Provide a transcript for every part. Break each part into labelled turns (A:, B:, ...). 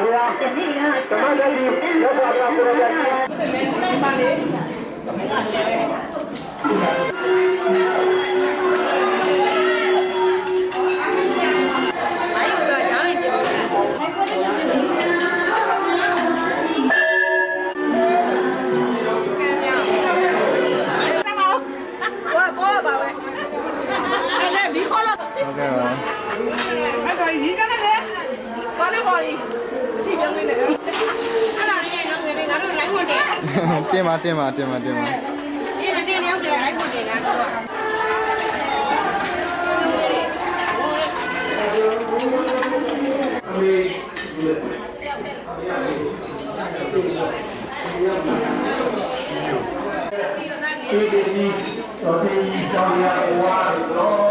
A: ဟုတ်
B: တယ်
C: အဲ့ဒါလေးတော့ငယ်ငါတို့ line ဝင်တယ်
A: တင်ပါတင်ပါတင်ပါတင်ပါ
C: ဒီနေ့တင်ရောက်တယ် line ဝင်တယ်ငါတို့က
A: ဟုတ်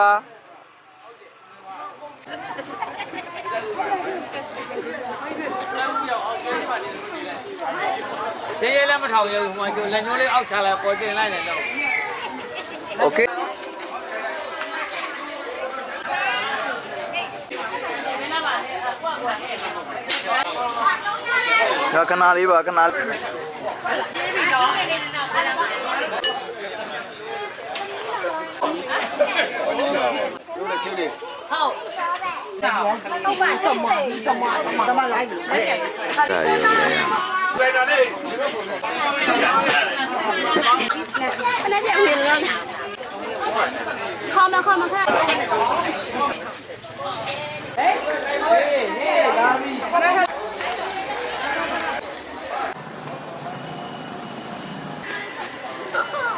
D: ba
E: thế vậy là mình thầu giờ mọi cửa lên nó lấy ốc xà là coi cái này này đâu
C: ok. Rồi
F: cái nào đi, vào cái
C: nào. gì? Hậu. Không phải cầm mỏ, cầm mỏ, cầm mỏ, cầm mỏ lại. Đây. Về đó đi. Nó chạy huyền luôn. Không đâu, không đâu. Đấy. Đấy.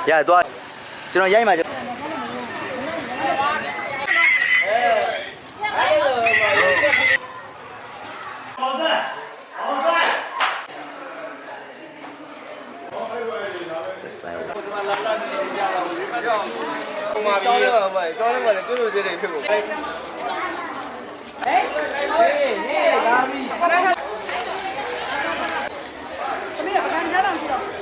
C: Dạ, tôi. Cho nó giấy mà. ကျော
G: င်းလေးပါပါကျောင်းလေးပါလေကျွ
H: တ်လို့သေးတယ်ဖြစ်ဖို့အား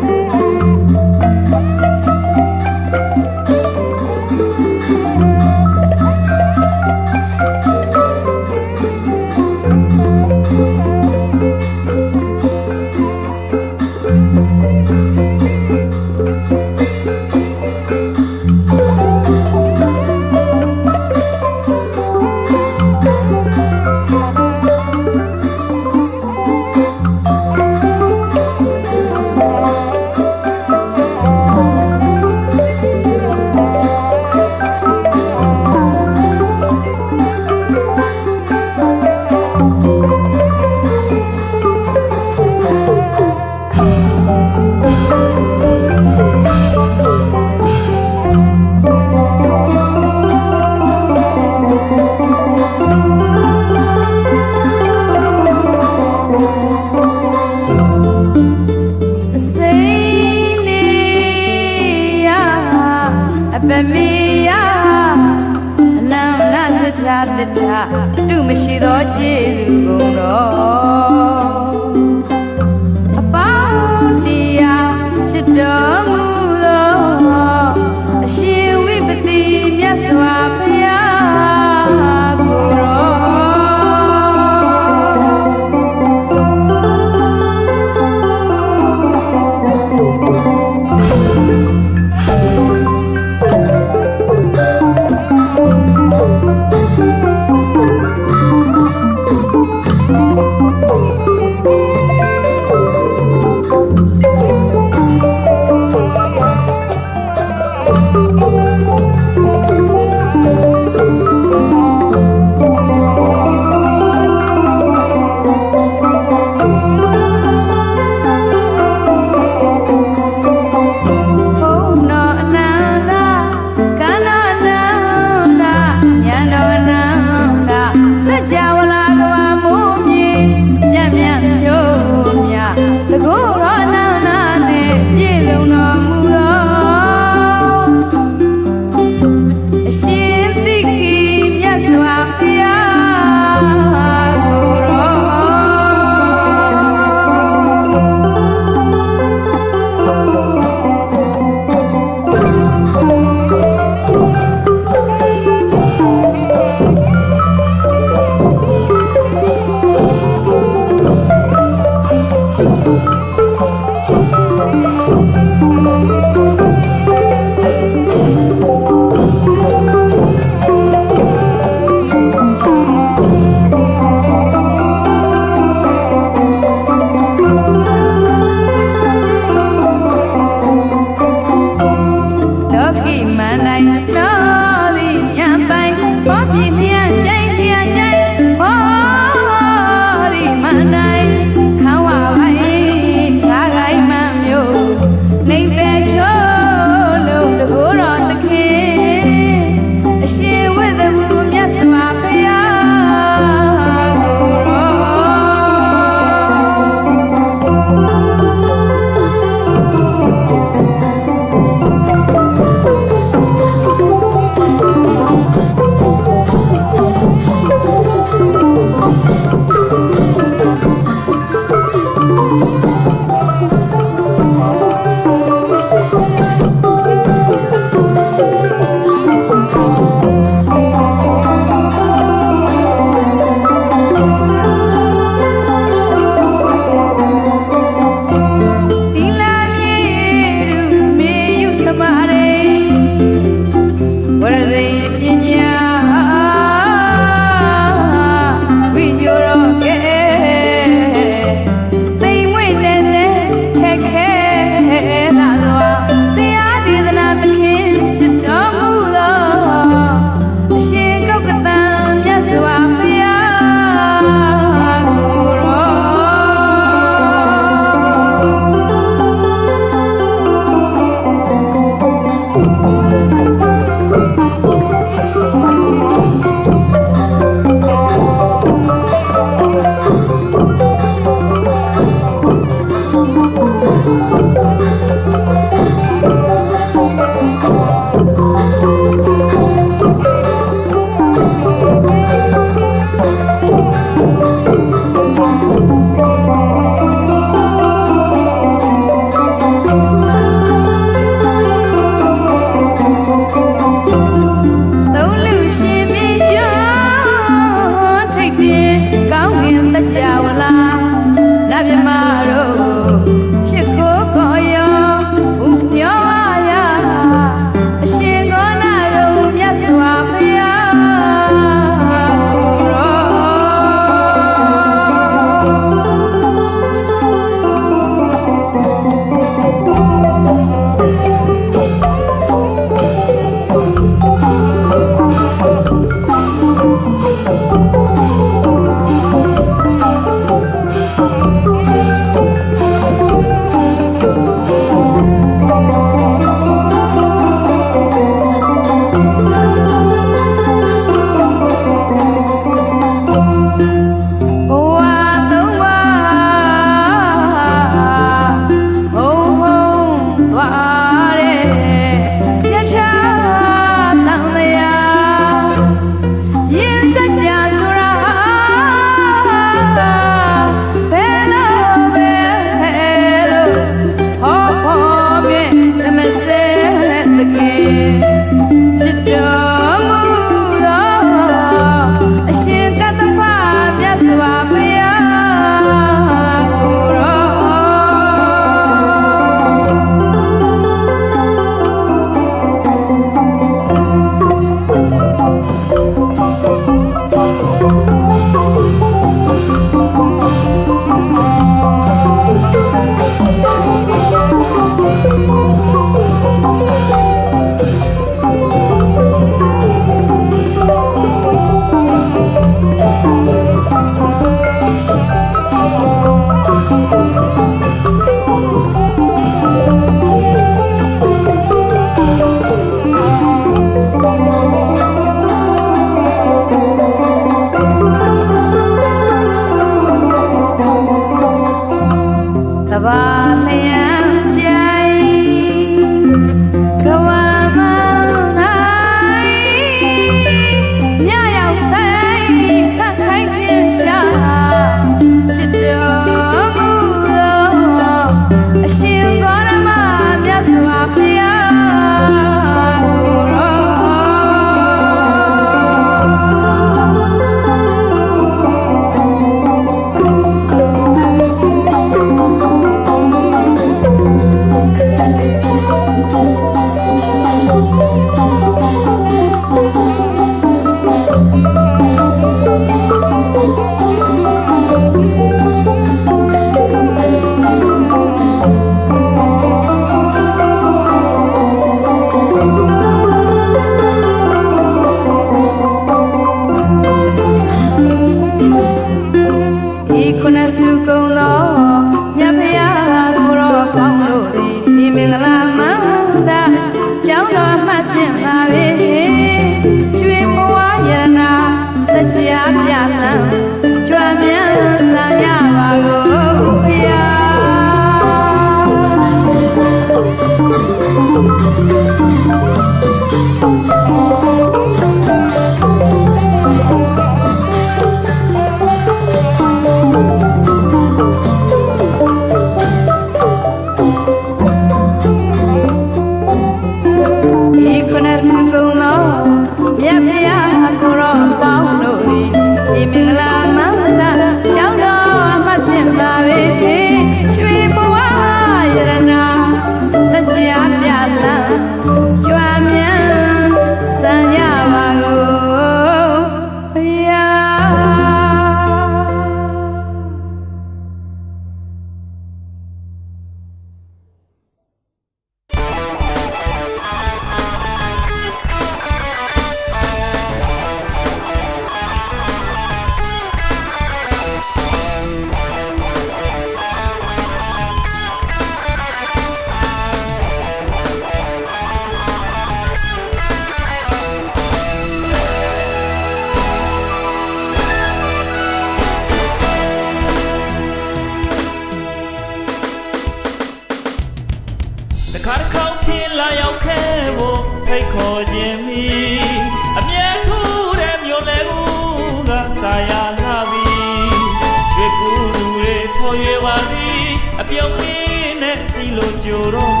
H: lloró.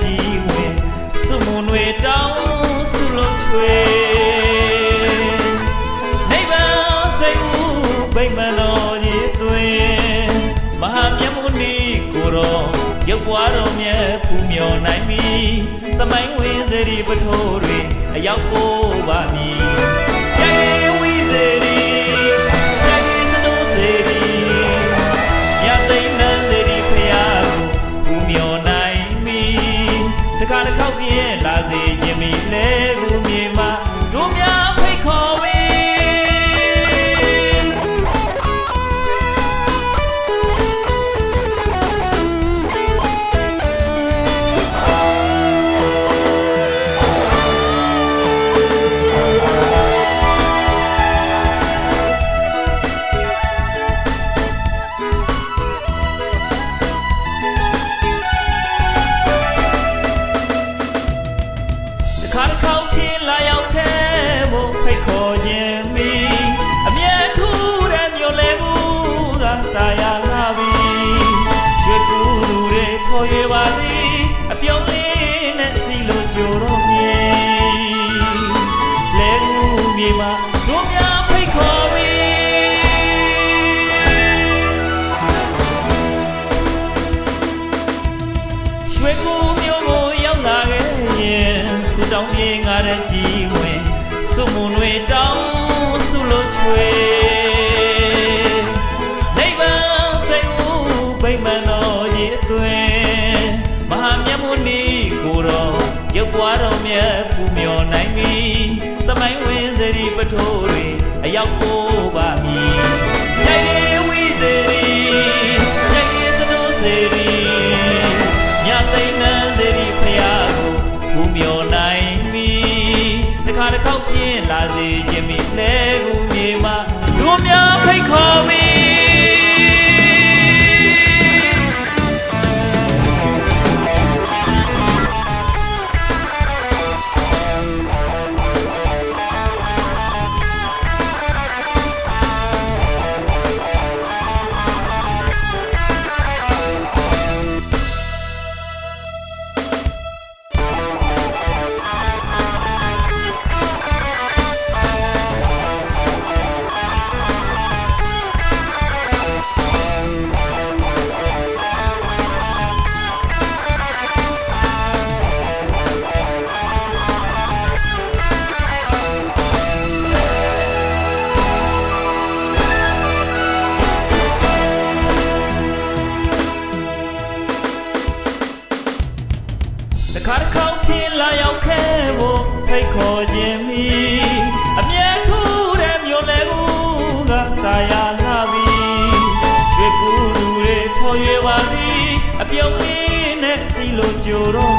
H: ကြီးဝင်စုမွန်ွေတောင်းစုလုံးချွေနိဗ္ဗာန်စိတ်ဦးဗိမ္မာန်တော်ကြီးသွင်မဟာမြတ်မုနီကိုတော်ရုပ်ပွားတော်မြတ်ဖူးမြော်နိုင်ပြီသမိုင်းဝင်စေဒီပထိုးတွေအရောက်ပို့ပါမည် မြတ်ပူမျောနိုင်ပြီသမိုင်းဝင်စရီပထိုးတွေအရောက်ပို့ပါမည်ကြိုက်နေဝိစရီကြိုက်နေစနိုးစရီမြတ်သိမ့်နန်းစရီဖရာကိုပူမျောနိုင်ပြီတစ်ခါတစ်ခေါက်ပြင်းလာစေခြင်းမိလဲကူမြေမှာတို့များဖိတ်ခေါ်မိ lloró.